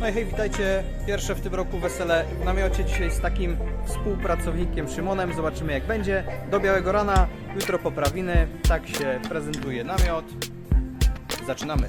No i hej, witajcie. Pierwsze w tym roku wesele w namiocie. Dzisiaj z takim współpracownikiem Szymonem. Zobaczymy jak będzie. Do białego rana, jutro poprawiny. Tak się prezentuje namiot. Zaczynamy.